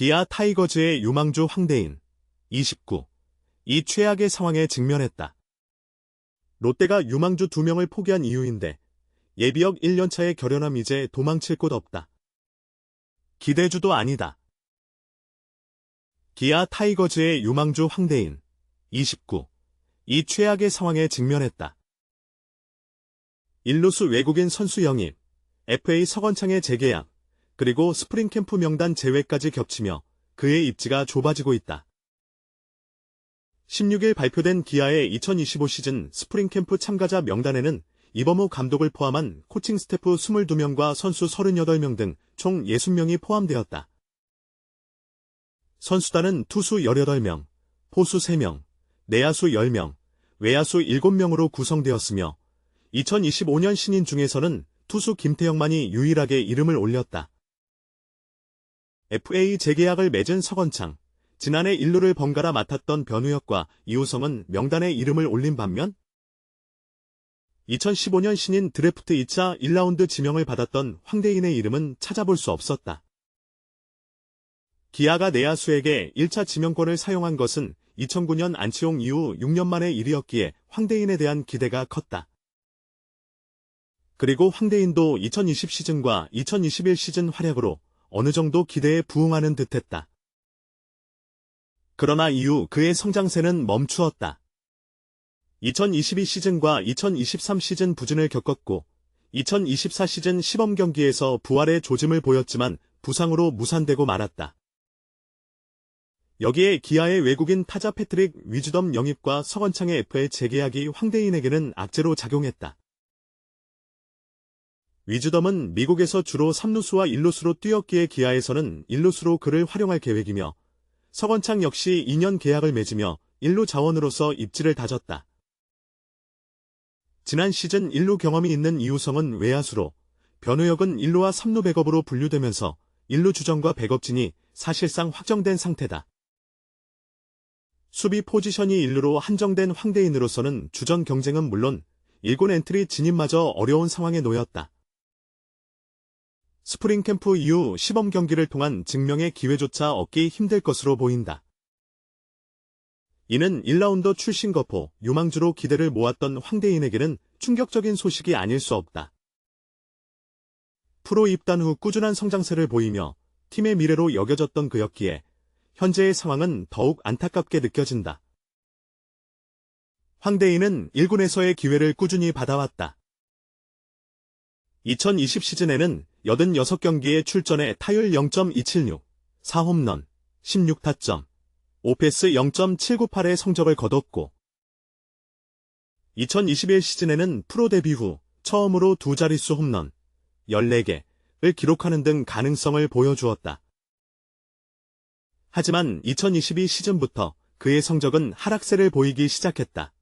기아 타이거즈의 유망주 황대인 29. 이 최악의 상황에 직면했다. 롯데가 유망주 2명을 포기한 이유인데 예비역 1년차의 결연함 이제 도망칠 곳 없다. 기대주도 아니다. 기아 타이거즈의 유망주 황대인 29. 이 최악의 상황에 직면했다. 일루수 외국인 선수 영입, FA 서건창의 재계약, 그리고 스프링 캠프 명단 제외까지 겹치며 그의 입지가 좁아지고 있다. 16일 발표된 기아의 2025 시즌 스프링 캠프 참가자 명단에는 이범호 감독을 포함한 코칭 스태프 22명과 선수 38명 등 총 60명이 포함되었다. 선수단은 투수 18명, 포수 3명, 내야수 10명, 외야수 7명으로 구성되었으며 2025년 신인 중에서는 투수 김태형만이 유일하게 이름을 올렸다. FA 재계약을 맺은 서건창, 지난해 1루를 번갈아 맡았던 변우혁과 이우성은 명단에 이름을 올린 반면 2015년 신인 드래프트 2차 1라운드 지명을 받았던 황대인의 이름은 찾아볼 수 없었다. 기아가 내야수에게 1차 지명권을 사용한 것은 2009년 안치홍 이후 6년 만의 일이었기에 황대인에 대한 기대가 컸다. 그리고 황대인도 2020 시즌과 2021 시즌 활약으로 어느 정도 기대에 부응하는 듯했다. 그러나 이후 그의 성장세는 멈추었다. 2022 시즌과 2023 시즌 부진을 겪었고 2024 시즌 시범 경기에서 부활의 조짐을 보였지만 부상으로 무산되고 말았다. 여기에 기아의 외국인 타자 패트릭 위즈덤 영입과 서건창의 FA 재계약이 황대인에게는 악재로 작용했다. 위즈덤은 미국에서 주로 3루수와 1루수로 뛰었기에 기아에서는 1루수로 그를 활용할 계획이며 서건창 역시 2년 계약을 맺으며 1루 자원으로서 입지를 다졌다. 지난 시즌 1루 경험이 있는 이우성은 외야수로 변우혁은 1루와 3루 백업으로 분류되면서 1루 주전과 백업진이 사실상 확정된 상태다. 수비 포지션이 1루로 한정된 황대인으로서는 주전 경쟁은 물론 1군 엔트리 진입마저 어려운 상황에 놓였다. 스프링 캠프 이후 시범 경기를 통한 증명의 기회조차 얻기 힘들 것으로 보인다. 이는 1라운드 출신 거포, 유망주로 기대를 모았던 황대인에게는 충격적인 소식이 아닐 수 없다. 프로 입단 후 꾸준한 성장세를 보이며 팀의 미래로 여겨졌던 그였기에 현재의 상황은 더욱 안타깝게 느껴진다. 황대인은 1군에서의 기회를 꾸준히 받아왔다. 2020 시즌에는 86경기에 출전해 타율 0.276, 4홈런, 16타점, 오페스 0.798의 성적을 거뒀고 2021 시즌에는 프로 데뷔 후 처음으로 두 자릿수 홈런 14개를 기록하는 등 가능성을 보여주었다. 하지만 2022 시즌부터 그의 성적은 하락세를 보이기 시작했다.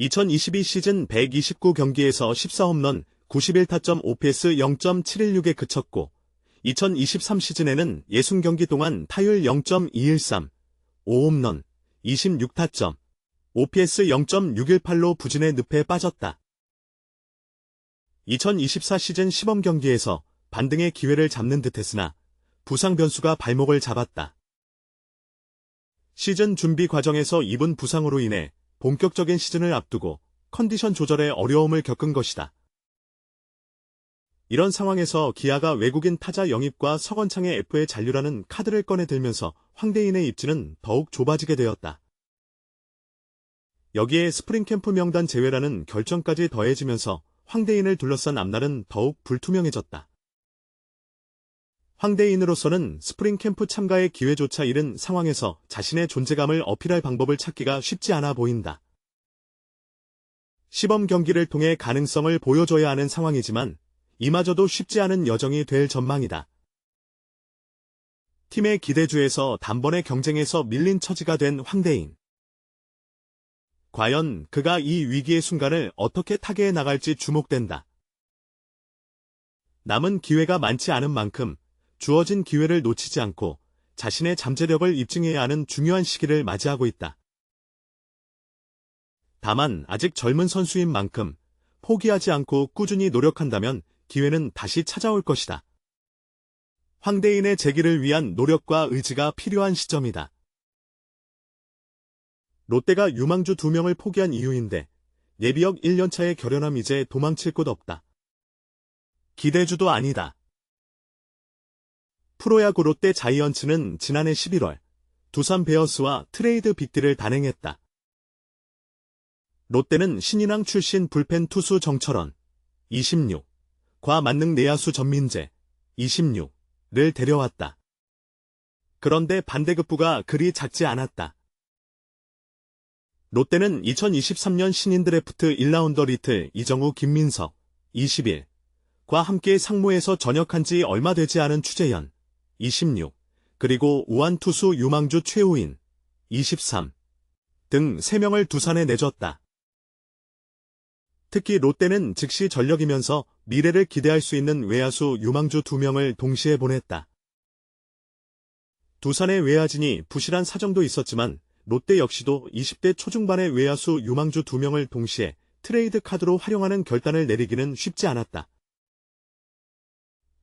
2022 시즌 129경기에서 14홈런, 91타점 OPS 0.716에 그쳤고 2023 시즌에는 60경기 동안 타율 0.213, 5홈런, 26타점, OPS 0.618로 부진의 늪에 빠졌다. 2024 시즌 시범 경기에서 반등의 기회를 잡는 듯했으나 부상 변수가 발목을 잡았다. 시즌 준비 과정에서 입은 부상으로 인해 본격적인 시즌을 앞두고 컨디션 조절에 어려움을 겪은 것이다. 이런 상황에서 기아가 외국인 타자 영입과 서건창의 F에 잔류라는 카드를 꺼내 들면서 황대인의 입지는 더욱 좁아지게 되었다. 여기에 스프링 캠프 명단 제외라는 결정까지 더해지면서 황대인을 둘러싼 앞날은 더욱 불투명해졌다. 황대인으로서는 스프링 캠프 참가의 기회조차 잃은 상황에서 자신의 존재감을 어필할 방법을 찾기가 쉽지 않아 보인다. 시범 경기를 통해 가능성을 보여줘야 하는 상황이지만 이마저도 쉽지 않은 여정이 될 전망이다. 팀의 기대주에서 단번에 경쟁에서 밀린 처지가 된 황대인. 과연 그가 이 위기의 순간을 어떻게 타개해 나갈지 주목된다. 남은 기회가 많지 않은 만큼 주어진 기회를 놓치지 않고 자신의 잠재력을 입증해야 하는 중요한 시기를 맞이하고 있다. 다만 아직 젊은 선수인 만큼 포기하지 않고 꾸준히 노력한다면 기회는 다시 찾아올 것이다. 황대인의 재기를 위한 노력과 의지가 필요한 시점이다. 롯데가 유망주 두 명을 포기한 이유인데 예비역 1년차의 결연함 이제 도망칠 곳 없다. 기대주도 아니다. 프로야구 롯데 자이언츠는 지난해 11월 두산 베어스와 트레이드 빅딜을 단행했다. 롯데는 신인왕 출신 불펜 투수 정철원 26, 과 만능 내야수 전민재 26를 데려왔다. 그런데 반대급부가 그리 작지 않았다. 롯데는 2023년 신인 드래프트 1라운더 리틀 이정우 김민석 21과 함께 상무에서 전역한 지 얼마 되지 않은 추재현 26 그리고 우한 투수 유망주 최우인 23 등 3명을 두산에 내줬다. 특히 롯데는 즉시 전력이면서 미래를 기대할 수 있는 외야수 유망주 2명을 동시에 보냈다. 두산의 외야진이 부실한 사정도 있었지만 롯데 역시도 20대 초중반의 외야수 유망주 2명을 동시에 트레이드 카드로 활용하는 결단을 내리기는 쉽지 않았다.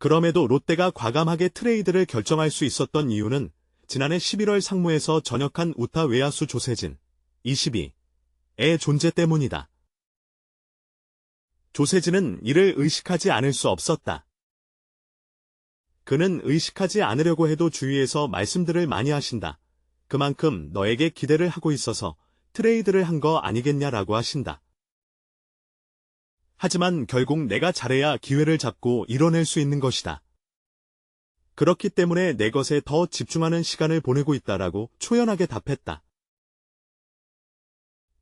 그럼에도 롯데가 과감하게 트레이드를 결정할 수 있었던 이유는 지난해 11월 상무에서 전역한 우타 외야수 조세진 22의 존재 때문이다. 조세진은 이를 의식하지 않을 수 없었다. 그는 의식하지 않으려고 해도 주위에서 말씀들을 많이 하신다. 그만큼 너에게 기대를 하고 있어서 트레이드를 한 거 아니겠냐라고 하신다. 하지만 결국 내가 잘해야 기회를 잡고 이뤄낼 수 있는 것이다. 그렇기 때문에 내 것에 더 집중하는 시간을 보내고 있다라고 초연하게 답했다.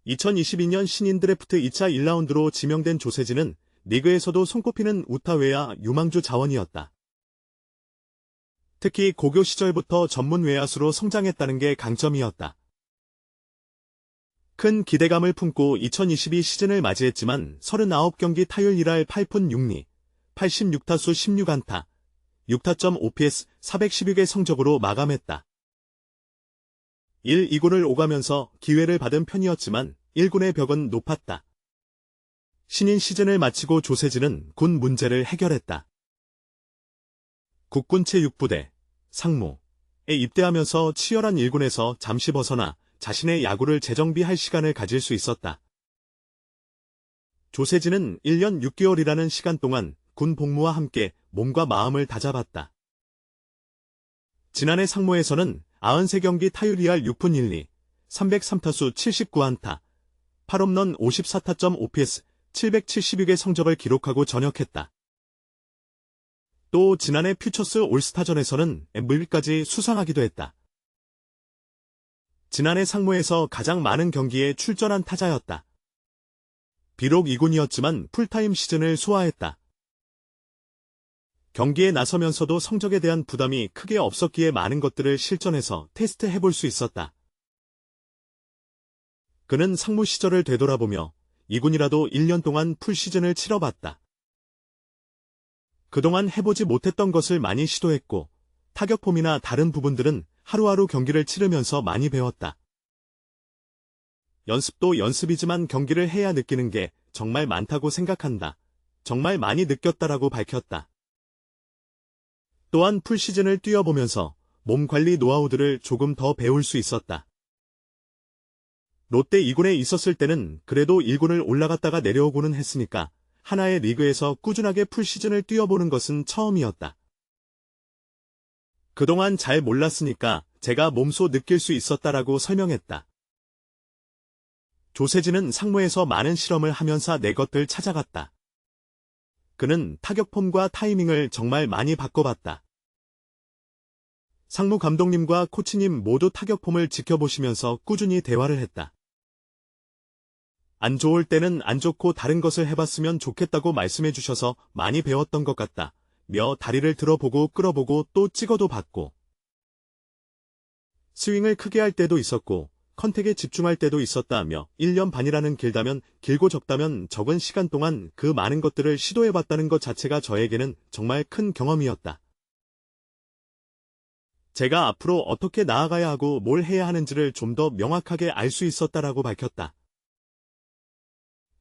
2022년 신인 드래프트 2차 1라운드로 지명된 조세진은 리그에서도 손꼽히는 우타외야 유망주 자원이었다. 특히 고교 시절부터 전문 외야수로 성장했다는 게 강점이었다. 큰 기대감을 품고 2022 시즌을 맞이했지만 39경기 타율 1할 8푼 6리, 86타수 16안타, 6타점 OPS 416의 성적으로 마감했다. 1, 2군을 오가면서 기회를 받은 편이었지만 1군의 벽은 높았다. 신인 시즌을 마치고 조세진은 군 문제를 해결했다. 국군 체6부대 상무에 입대하면서 치열한 1군에서 잠시 벗어나 자신의 야구를 재정비할 시간을 가질 수 있었다. 조세진은 1년 6개월이라는 시간 동안 군 복무와 함께 몸과 마음을 다잡았다. 지난해 상무에서는 93경기 타율이할 6푼 1리, 303타수 79안타, 8홈런 54타점 OPS 776의 성적을 기록하고 전역했다. 또 지난해 퓨처스 올스타전에서는 MVP까지 수상하기도 했다. 지난해 상무에서 가장 많은 경기에 출전한 타자였다. 비록 2군이었지만 풀타임 시즌을 소화했다. 경기에 나서면서도 성적에 대한 부담이 크게 없었기에 많은 것들을 실전해서 테스트 해볼 수 있었다. 그는 상무 시절을 되돌아보며 2군이라도 1년 동안 풀 시즌을 치러봤다. 그동안 해보지 못했던 것을 많이 시도했고 타격폼이나 다른 부분들은 하루하루 경기를 치르면서 많이 배웠다. 연습도 연습이지만 경기를 해야 느끼는 게 정말 많다고 생각한다. 정말 많이 느꼈다라고 밝혔다. 또한 풀시즌을 뛰어보면서 몸 관리 노하우들을 조금 더 배울 수 있었다. 롯데 2군에 있었을 때는 그래도 1군을 올라갔다가 내려오고는 했으니까 하나의 리그에서 꾸준하게 풀시즌을 뛰어보는 것은 처음이었다. 그동안 잘 몰랐으니까 제가 몸소 느낄 수 있었다라고 설명했다. 조세진은 상무에서 많은 실험을 하면서 내 것들 찾아갔다. 그는 타격폼과 타이밍을 정말 많이 바꿔봤다. 상무 감독님과 코치님 모두 타격폼을 지켜보시면서 꾸준히 대화를 했다. 안 좋을 때는 안 좋고 다른 것을 해봤으면 좋겠다고 말씀해 주셔서 많이 배웠던 것 같다. 며 다리를 들어보고 끌어보고 또 찍어도 봤고 스윙을 크게 할 때도 있었고 컨택에 집중할 때도 있었다며 1년 반이라는 길다면 길고 적다면 적은 시간 동안 그 많은 것들을 시도해봤다는 것 자체가 저에게는 정말 큰 경험이었다. 제가 앞으로 어떻게 나아가야 하고 뭘 해야 하는지를 좀 더 명확하게 알 수 있었다라고 밝혔다.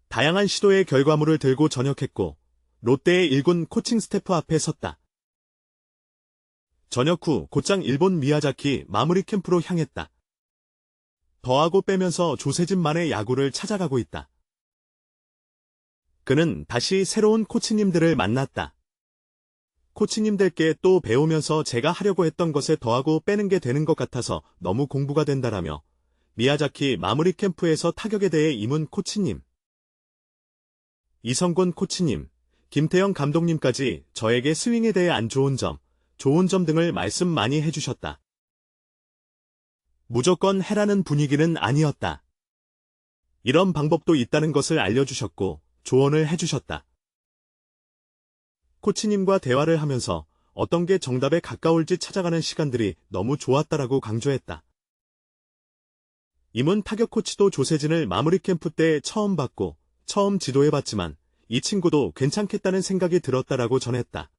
다양한 시도의 결과물을 들고 전역했고 롯데의 1군 코칭 스태프 앞에 섰다. 저녁 후 곧장 일본 미야자키 마무리 캠프로 향했다. 더하고 빼면서 조세진만의 야구를 찾아가고 있다. 그는 다시 새로운 코치님들을 만났다. 코치님들께 또 배우면서 제가 하려고 했던 것에 더하고 빼는 게 되는 것 같아서 너무 공부가 된다라며 미야자키 마무리 캠프에서 타격에 대해 임은 코치님. 이성곤 코치님, 김태형 감독님까지 저에게 스윙에 대해 안 좋은 점, 좋은 점 등을 말씀 많이 해주셨다. 무조건 해라는 분위기는 아니었다. 이런 방법도 있다는 것을 알려주셨고 조언을 해주셨다. 코치님과 대화를 하면서 어떤 게 정답에 가까울지 찾아가는 시간들이 너무 좋았다라고 강조했다. 임은 타격 코치도 조세진을 마무리 캠프 때 처음 봤고 처음 지도해봤지만 이 친구도 괜찮겠다는 생각이 들었다라고 전했다.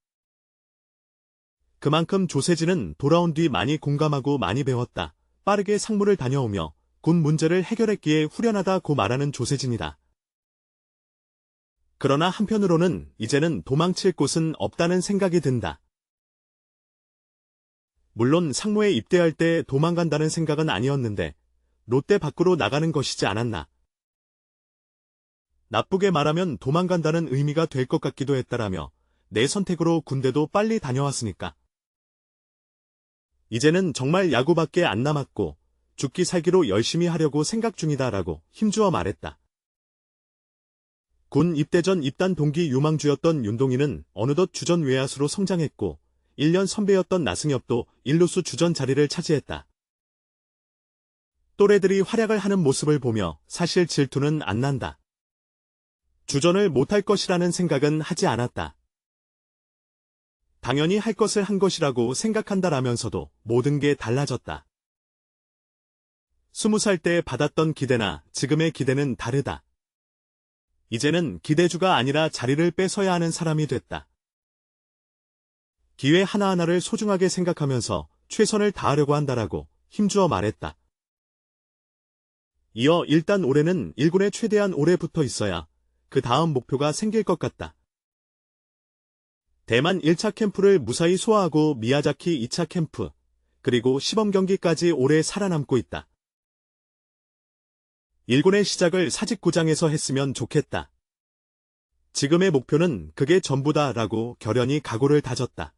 그만큼 조세진은 돌아온 뒤 많이 공감하고 많이 배웠다. 빠르게 상무를 다녀오며 군 문제를 해결했기에 후련하다고 말하는 조세진이다. 그러나 한편으로는 이제는 도망칠 곳은 없다는 생각이 든다. 물론 상무에 입대할 때 도망간다는 생각은 아니었는데 롯데 밖으로 나가는 것이지 않았나. 나쁘게 말하면 도망간다는 의미가 될 것 같기도 했다라며 내 선택으로 군대도 빨리 다녀왔으니까. 이제는 정말 야구밖에 안 남았고 죽기 살기로 열심히 하려고 생각 중이다라고 힘주어 말했다. 군 입대 전 입단 동기 유망주였던 윤동희는 어느덧 주전 외야수로 성장했고 1년 선배였던 나승엽도 1루수 주전 자리를 차지했다. 또래들이 활약을 하는 모습을 보며 사실 질투는 안 난다. 주전을 못할 것이라는 생각은 하지 않았다. 당연히 할 것을 한 것이라고 생각한다라면서도 모든 게 달라졌다. 스무 살 때 받았던 기대나 지금의 기대는 다르다. 이제는 기대주가 아니라 자리를 뺏어야 하는 사람이 됐다. 기회 하나하나를 소중하게 생각하면서 최선을 다하려고 한다라고 힘주어 말했다. 이어 일단 올해는 1군에 최대한 오래 붙어 있어야 그 다음 목표가 생길 것 같다. 대만 1차 캠프를 무사히 소화하고 미야자키 2차 캠프, 그리고 시범 경기까지 오래 살아남고 있다. 1군의 시작을 사직구장에서 했으면 좋겠다. 지금의 목표는 그게 전부다라고 결연히 각오를 다졌다.